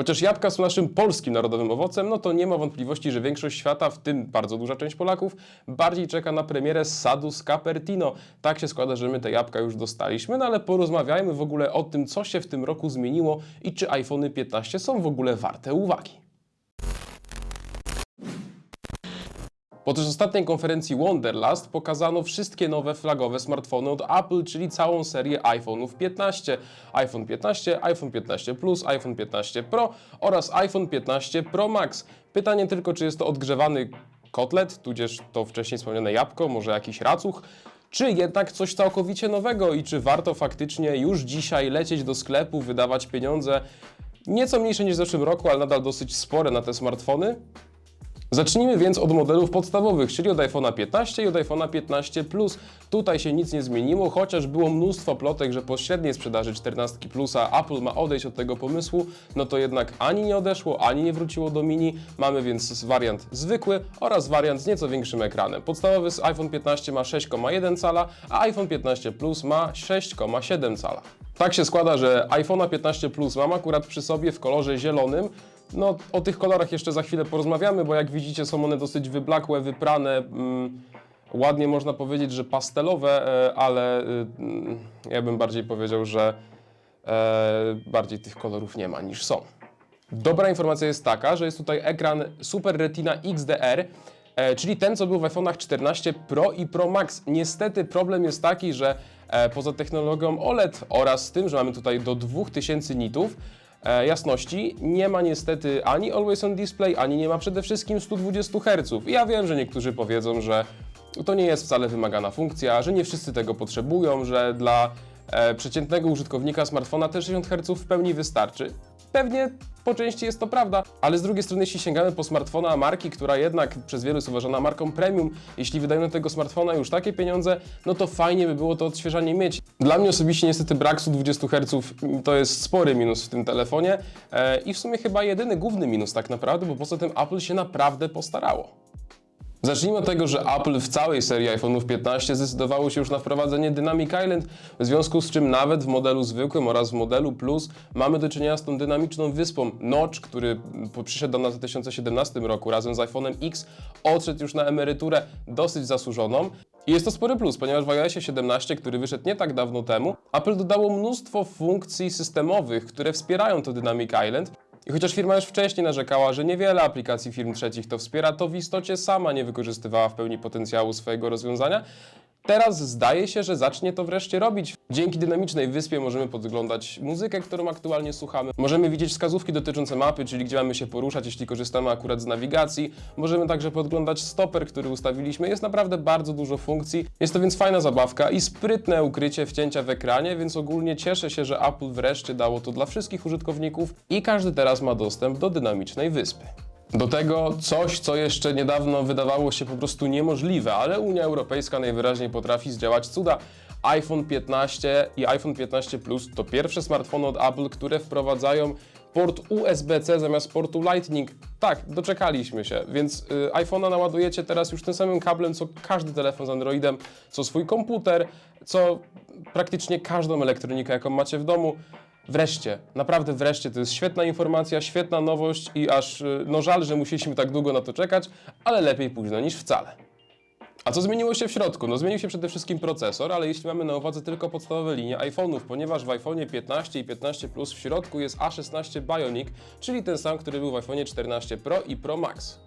Chociaż jabłka są naszym polskim narodowym owocem, no to nie ma wątpliwości, że większość świata, w tym bardzo duża część Polaków, bardziej czeka na premierę sadu z Cupertino. Tak się składa, że my te jabłka już dostaliśmy, no ale porozmawiajmy w ogóle o tym, co się w tym roku zmieniło i czy iPhony 15 są w ogóle warte uwagi. Podczas ostatniej konferencji Wonderlust pokazano wszystkie nowe flagowe smartfony od Apple, czyli całą serię iPhone'ów 15, iPhone 15, iPhone 15 Plus, iPhone 15 Pro oraz iPhone 15 Pro Max. Pytanie tylko, czy jest to odgrzewany kotlet, tudzież to wcześniej wspomniane jabłko, może jakiś racuch, czy jednak coś całkowicie nowego i czy warto faktycznie już dzisiaj lecieć do sklepu, wydawać pieniądze nieco mniejsze niż w zeszłym roku, ale nadal dosyć spore na te smartfony? Zacznijmy więc od modelów podstawowych, czyli od iPhone'a 15 i od iPhone'a 15 Plus. Tutaj się nic nie zmieniło, chociaż było mnóstwo plotek, że po średniej sprzedaży 14 Plusa Apple ma odejść od tego pomysłu, no to jednak ani nie odeszło, ani nie wróciło do mini. Mamy więc wariant zwykły oraz wariant z nieco większym ekranem. Podstawowy iPhone 15 ma 6,1 cala, a iPhone 15 Plus ma 6,7 cala. Tak się składa, że iPhone'a 15 Plus mam akurat przy sobie w kolorze zielonym, no, o tych kolorach jeszcze za chwilę porozmawiamy, bo jak widzicie są one dosyć wyblakłe, wyprane, mm, ładnie można powiedzieć, że pastelowe, e, ale mm, ja bym bardziej powiedział, że e, bardziej tych kolorów nie ma niż są. Dobra informacja jest taka, że jest tutaj ekran Super Retina XDR, e, czyli ten, co był w iPhone'ach 14 Pro i Pro Max. Niestety problem jest taki, że e, poza technologią OLED oraz tym, że mamy tutaj do 2000 nitów, jasności, nie ma niestety ani Always On Display, ani nie ma przede wszystkim 120 Hz. Ja wiem, że niektórzy powiedzą, że to nie jest wcale wymagana funkcja, że nie wszyscy tego potrzebują, że dla e, przeciętnego użytkownika smartfona te 60 Hz w pełni wystarczy. Pewnie po części jest to prawda, ale z drugiej strony, jeśli sięgamy po smartfona marki, która jednak przez wielu jest uważana marką premium, jeśli wydają na tego smartfona już takie pieniądze, no to fajnie by było to odświeżanie mieć. Dla mnie osobiście niestety brak 120 Hz to jest spory minus w tym telefonie e, i w sumie chyba jedyny główny minus tak naprawdę, bo poza tym Apple się naprawdę postarało. Zacznijmy od tego, że Apple w całej serii iPhone'ów 15 zdecydowało się już na wprowadzenie Dynamic Island, w związku z czym nawet w modelu zwykłym oraz w modelu Plus mamy do czynienia z tą dynamiczną wyspą. Notch, który przyszedł do nas w 2017 roku razem z iPhone'em X, odszedł już na emeryturę dosyć zasłużoną. I jest to spory plus, ponieważ w iOSie 17, który wyszedł nie tak dawno temu, Apple dodało mnóstwo funkcji systemowych, które wspierają to Dynamic Island, i chociaż firma już wcześniej narzekała, że niewiele aplikacji firm trzecich to wspiera, to w istocie sama nie wykorzystywała w pełni potencjału swojego rozwiązania. Teraz zdaje się, że zacznie to wreszcie robić. Dzięki dynamicznej wyspie możemy podglądać muzykę, którą aktualnie słuchamy. Możemy widzieć wskazówki dotyczące mapy, czyli gdzie mamy się poruszać, jeśli korzystamy akurat z nawigacji. Możemy także podglądać stoper, który ustawiliśmy. Jest naprawdę bardzo dużo funkcji. Jest to więc fajna zabawka i sprytne ukrycie wcięcia w ekranie, więc ogólnie cieszę się, że Apple wreszcie dało to dla wszystkich użytkowników i każdy teraz ma dostęp do dynamicznej wyspy. Do tego coś, co jeszcze niedawno wydawało się po prostu niemożliwe, ale Unia Europejska najwyraźniej potrafi zdziałać cuda. iPhone 15 i iPhone 15 Plus to pierwsze smartfony od Apple, które wprowadzają port USB-C zamiast portu Lightning. Tak, doczekaliśmy się, więc y, iPhone'a naładujecie teraz już tym samym kablem, co każdy telefon z Androidem, co swój komputer, co praktycznie każdą elektronikę, jaką macie w domu. Wreszcie, naprawdę wreszcie, to jest świetna informacja, świetna nowość i aż y, no żal, że musieliśmy tak długo na to czekać, ale lepiej późno niż wcale. A co zmieniło się w środku? No zmienił się przede wszystkim procesor, ale jeśli mamy na uwadze tylko podstawowe linie iPhone'ów, ponieważ w iPhone'ie 15 i 15 Plus w środku jest A16 Bionic, czyli ten sam, który był w iPhone'ie 14 Pro i Pro Max.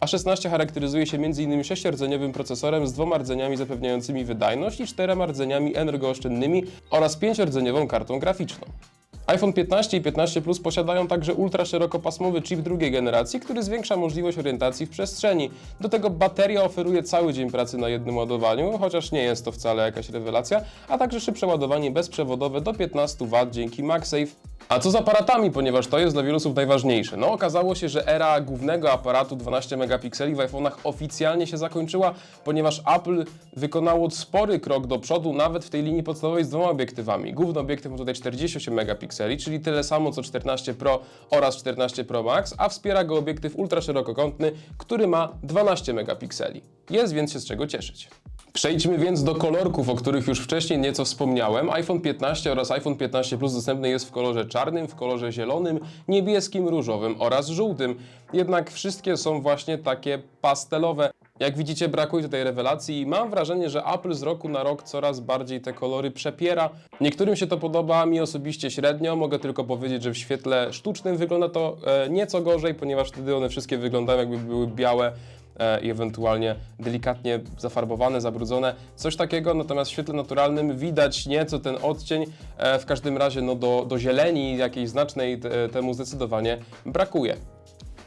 A16 charakteryzuje się m.in. sześciordzeniowym procesorem z dwoma rdzeniami zapewniającymi wydajność i czterema rdzeniami energooszczędnymi oraz pięciordzeniową kartą graficzną. iPhone 15 i 15 Plus posiadają także ultraszerokopasmowy chip drugiej generacji, który zwiększa możliwość orientacji w przestrzeni. Do tego bateria oferuje cały dzień pracy na jednym ładowaniu, chociaż nie jest to wcale jakaś rewelacja, a także szybsze ładowanie bezprzewodowe do 15 W dzięki MagSafe. A co z aparatami, ponieważ to jest dla wielu osób najważniejsze? No okazało się, że era głównego aparatu 12 megapikseli w iPhone'ach oficjalnie się zakończyła, ponieważ Apple wykonało spory krok do przodu nawet w tej linii podstawowej z dwoma obiektywami. Główny obiektyw ma tutaj 48 megapikseli, czyli tyle samo co 14 Pro oraz 14 Pro Max, a wspiera go obiektyw ultraszerokokątny, który ma 12 megapikseli. Jest więc się z czego cieszyć. Przejdźmy więc do kolorków, o których już wcześniej nieco wspomniałem. iPhone 15 oraz iPhone 15 Plus dostępny jest w kolorze czarnym, w kolorze zielonym, niebieskim, różowym oraz żółtym. Jednak wszystkie są właśnie takie pastelowe. Jak widzicie, brakuje tutaj rewelacji i mam wrażenie, że Apple z roku na rok coraz bardziej te kolory przepiera. Niektórym się to podoba, mi osobiście średnio. Mogę tylko powiedzieć, że w świetle sztucznym wygląda to e, nieco gorzej, ponieważ wtedy one wszystkie wyglądają jakby były białe i ewentualnie delikatnie zafarbowane, zabrudzone, coś takiego, natomiast w świetle naturalnym widać nieco ten odcień, e, w każdym razie no do, do zieleni jakiejś znacznej te, temu zdecydowanie brakuje.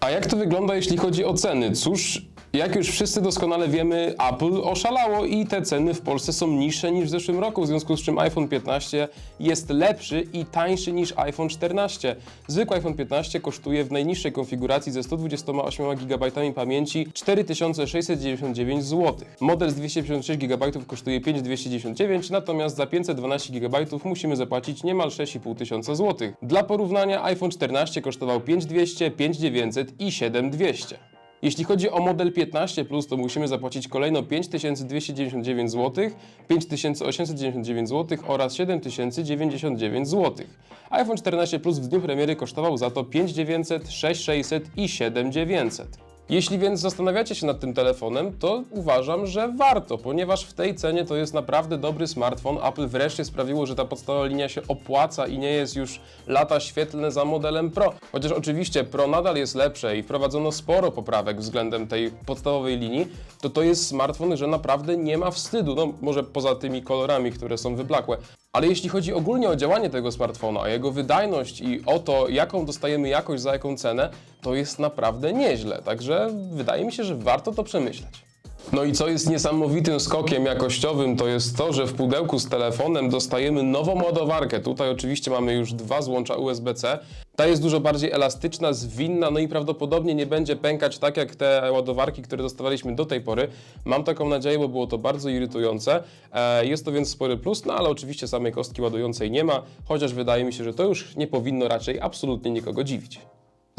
A jak to wygląda, jeśli chodzi o ceny? Cóż, jak już wszyscy doskonale wiemy, Apple oszalało i te ceny w Polsce są niższe niż w zeszłym roku, w związku z czym iPhone 15 jest lepszy i tańszy niż iPhone 14. Zwykły iPhone 15 kosztuje w najniższej konfiguracji ze 128 GB pamięci 4699 zł. Model z 256 GB kosztuje 5299, natomiast za 512 GB musimy zapłacić niemal 6500 tysiąca zł. Dla porównania iPhone 14 kosztował 5200, 5900 i 7200. Jeśli chodzi o model 15, to musimy zapłacić kolejno 5299 zł, 5899 zł oraz 7099 zł. iPhone 14 Plus w dniu premiery kosztował za to 5900, 6600 i 7900. Jeśli więc zastanawiacie się nad tym telefonem, to uważam, że warto, ponieważ w tej cenie to jest naprawdę dobry smartfon. Apple wreszcie sprawiło, że ta podstawowa linia się opłaca i nie jest już lata świetlne za modelem Pro. Chociaż oczywiście Pro nadal jest lepsze i wprowadzono sporo poprawek względem tej podstawowej linii, to to jest smartfon, że naprawdę nie ma wstydu. No może poza tymi kolorami, które są wyblakłe. Ale jeśli chodzi ogólnie o działanie tego smartfona, o jego wydajność i o to, jaką dostajemy jakość za jaką cenę, to jest naprawdę nieźle. Także wydaje mi się, że warto to przemyśleć. No i co jest niesamowitym skokiem jakościowym, to jest to, że w pudełku z telefonem dostajemy nową ładowarkę. Tutaj oczywiście mamy już dwa złącza USB-C. Ta jest dużo bardziej elastyczna, zwinna, no i prawdopodobnie nie będzie pękać tak jak te ładowarki, które dostawaliśmy do tej pory. Mam taką nadzieję, bo było to bardzo irytujące. E, Jest to więc spory plus, no ale oczywiście samej kostki ładującej nie ma, chociaż wydaje mi się, że to już nie powinno raczej absolutnie nikogo dziwić.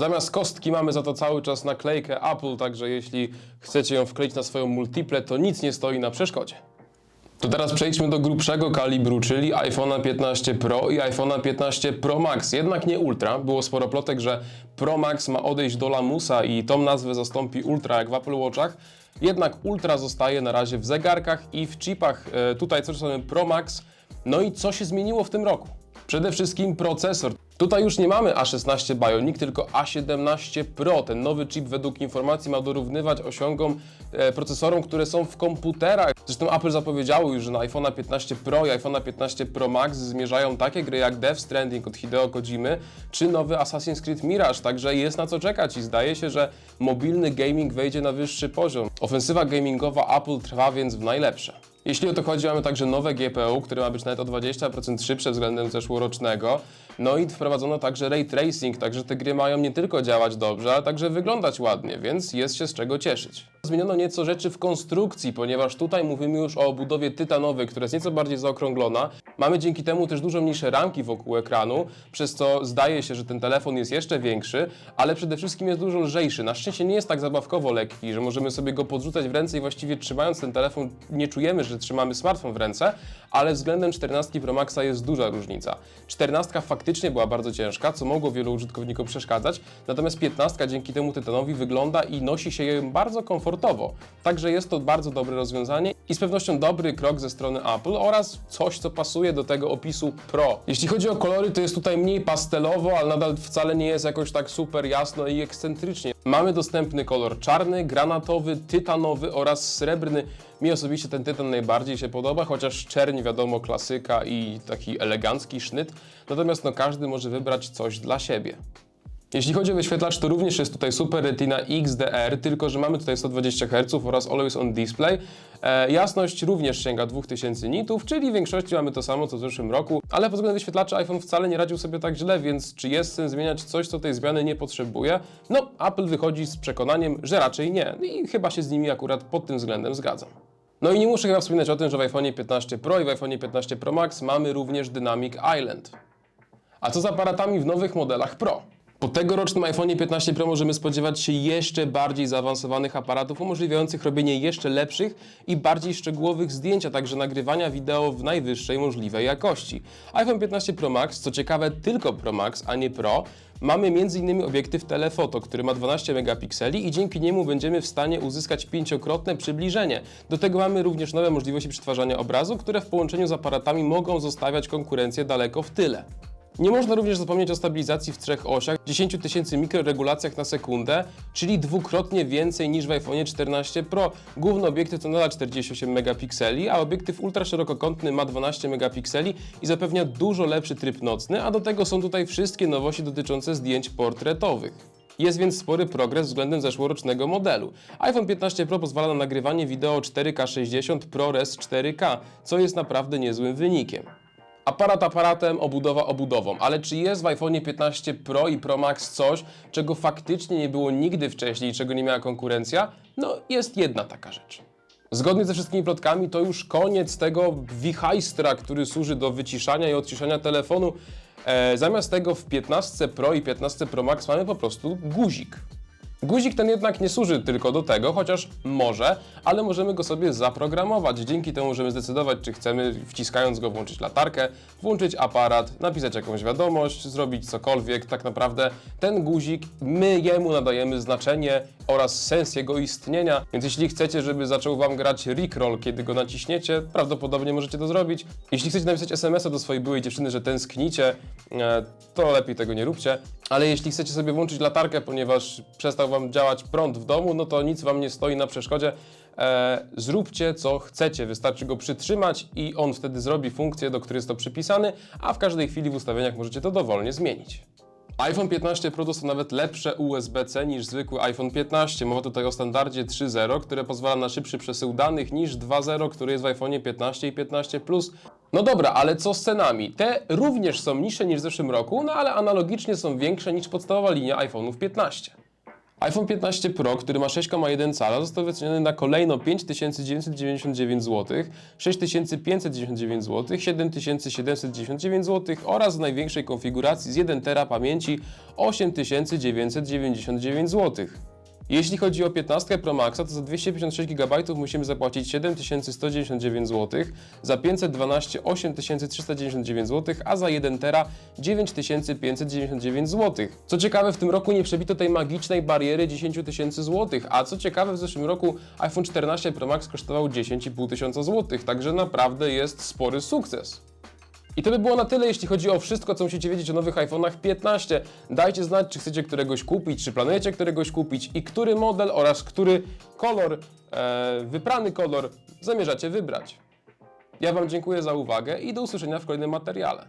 Zamiast kostki mamy za to cały czas naklejkę Apple, także jeśli chcecie ją wkleić na swoją multiple, to nic nie stoi na przeszkodzie. To teraz przejdźmy do grubszego kalibru, czyli iPhone'a 15 Pro i iPhone'a 15 Pro Max. Jednak nie Ultra. Było sporo plotek, że Pro Max ma odejść do lamusa i tą nazwę zastąpi Ultra jak w Apple Watchach. Jednak Ultra zostaje na razie w zegarkach i w chipach. E, Tutaj coś mamy Pro Max. No i co się zmieniło w tym roku? Przede wszystkim procesor. Tutaj już nie mamy A16 Bionic, tylko A17 Pro. Ten nowy chip według informacji ma dorównywać osiągom e, procesorom, które są w komputerach. Zresztą Apple zapowiedziało już, że na iPhone'a 15 Pro i iPhone'a 15 Pro Max zmierzają takie gry jak Death Stranding od Hideo Kojimy, czy nowy Assassin's Creed Mirage, także jest na co czekać i zdaje się, że mobilny gaming wejdzie na wyższy poziom. Ofensywa gamingowa Apple trwa więc w najlepsze. Jeśli o to chodzi, mamy także nowe GPU, które ma być nawet o 20% szybsze względem zeszłorocznego. No i wprowadzono także ray tracing, także te gry mają nie tylko działać dobrze, ale także wyglądać ładnie, więc jest się z czego cieszyć. Zmieniono nieco rzeczy w konstrukcji, ponieważ tutaj mówimy już o obudowie tytanowej, która jest nieco bardziej zaokrąglona. Mamy dzięki temu też dużo mniejsze ramki wokół ekranu, przez co zdaje się, że ten telefon jest jeszcze większy, ale przede wszystkim jest dużo lżejszy. Na szczęście nie jest tak zabawkowo lekki, że możemy sobie go podrzucać w ręce i właściwie trzymając ten telefon nie czujemy, że trzymamy smartfon w ręce, ale względem 14 Pro Maxa jest duża różnica. 14 faktycznie była bardzo ciężka, co mogło wielu użytkownikom przeszkadzać, natomiast 15 dzięki temu tytanowi wygląda i nosi się ją bardzo komfortowo. Także jest to bardzo dobre rozwiązanie i z pewnością dobry krok ze strony Apple oraz coś, co pasuje do tego opisu Pro. Jeśli chodzi o kolory, to jest tutaj mniej pastelowo, ale nadal wcale nie jest jakoś tak super jasno i ekscentrycznie. Mamy dostępny kolor czarny, granatowy, tytanowy oraz srebrny. Mi osobiście ten tytan najbardziej się podoba, chociaż czerń wiadomo klasyka i taki elegancki sznyt, natomiast no każdy może wybrać coś dla siebie. Jeśli chodzi o wyświetlacz, to również jest tutaj Super Retina XDR, tylko że mamy tutaj 120 Hz oraz Always On Display. E, jasność również sięga 2000 nitów, czyli w większości mamy to samo co w zeszłym roku, ale pod względem wyświetlacza iPhone wcale nie radził sobie tak źle, więc czy jest sens zmieniać coś, co tej zmiany nie potrzebuje? No, Apple wychodzi z przekonaniem, że raczej nie i chyba się z nimi akurat pod tym względem zgadzam. No i nie muszę chyba wspominać o tym, że w iPhone 15 Pro i w iPhone 15 Pro Max mamy również Dynamic Island. A co z aparatami w nowych modelach Pro? Po tegorocznym iPhone 15 Pro możemy spodziewać się jeszcze bardziej zaawansowanych aparatów umożliwiających robienie jeszcze lepszych i bardziej szczegółowych zdjęć, a także nagrywania wideo w najwyższej możliwej jakości. iPhone 15 Pro Max, co ciekawe tylko Pro Max, a nie Pro, mamy m.in. obiektyw telefoto, który ma 12 megapikseli i dzięki niemu będziemy w stanie uzyskać pięciokrotne przybliżenie. Do tego mamy również nowe możliwości przetwarzania obrazu, które w połączeniu z aparatami mogą zostawiać konkurencję daleko w tyle. Nie można również zapomnieć o stabilizacji w trzech osiach, 10 tysięcy mikroregulacjach na sekundę, czyli dwukrotnie więcej niż w iPhone 14 Pro. Główny obiektyw to nadal 48 megapikseli, a obiektyw ultraszerokokątny ma 12 megapikseli i zapewnia dużo lepszy tryb nocny, a do tego są tutaj wszystkie nowości dotyczące zdjęć portretowych. Jest więc spory progres względem zeszłorocznego modelu. iPhone 15 Pro pozwala na nagrywanie wideo 4K 60 ProRes 4K, co jest naprawdę niezłym wynikiem. Aparat aparatem, obudowa obudową, ale czy jest w iPhone 15 Pro i Pro Max coś, czego faktycznie nie było nigdy wcześniej czego nie miała konkurencja? No, jest jedna taka rzecz. Zgodnie ze wszystkimi plotkami to już koniec tego wichajstra, który służy do wyciszania i odciszania telefonu. E, zamiast tego w 15 Pro i 15 Pro Max mamy po prostu guzik. Guzik ten jednak nie służy tylko do tego, chociaż może, ale możemy go sobie zaprogramować. Dzięki temu możemy zdecydować, czy chcemy wciskając go włączyć latarkę, włączyć aparat, napisać jakąś wiadomość, zrobić cokolwiek. Tak naprawdę ten guzik, my jemu nadajemy znaczenie oraz sens jego istnienia, więc jeśli chcecie, żeby zaczął Wam grać Rickroll, kiedy go naciśniecie, prawdopodobnie możecie to zrobić. Jeśli chcecie napisać SMS-a do swojej byłej dziewczyny, że tęsknicie, e, to lepiej tego nie róbcie. Ale jeśli chcecie sobie włączyć latarkę, ponieważ przestał Wam działać prąd w domu, no to nic Wam nie stoi na przeszkodzie. E, zróbcie co chcecie, wystarczy go przytrzymać i on wtedy zrobi funkcję, do której jest to przypisany, a w każdej chwili w ustawieniach możecie to dowolnie zmienić. iPhone 15 Pro to nawet lepsze USB-C niż zwykły iPhone 15. Mowa tutaj o standardzie 3.0, które pozwala na szybszy przesył danych niż 2.0, który jest w iPhone 15 i 15 Plus. No dobra, ale co z cenami? Te również są niższe niż w zeszłym roku, no ale analogicznie są większe niż podstawowa linia iPhone'ów 15. iPhone 15 Pro, który ma 6,1 cala, został wyceniony na kolejno 5999 zł, 6599 zł, 7799 zł oraz w największej konfiguracji z 1 tera pamięci 8999 zł. Jeśli chodzi o 15 Pro Maxa, to za 256 GB musimy zapłacić 7199 zł, za 512 8399 zł, a za 1 tera 9599 zł. Co ciekawe, w tym roku nie przebito tej magicznej bariery 10 tysięcy złotych, a co ciekawe, w zeszłym roku iPhone 14 Pro Max kosztował 10,5 tysiąca złotych, także naprawdę jest spory sukces. I to by było na tyle, jeśli chodzi o wszystko, co musicie wiedzieć o nowych iPhone'ach 15. Dajcie znać, czy chcecie któregoś kupić, czy planujecie któregoś kupić i który model oraz który kolor, e, wybrany kolor zamierzacie wybrać. Ja Wam dziękuję za uwagę i do usłyszenia w kolejnym materiale.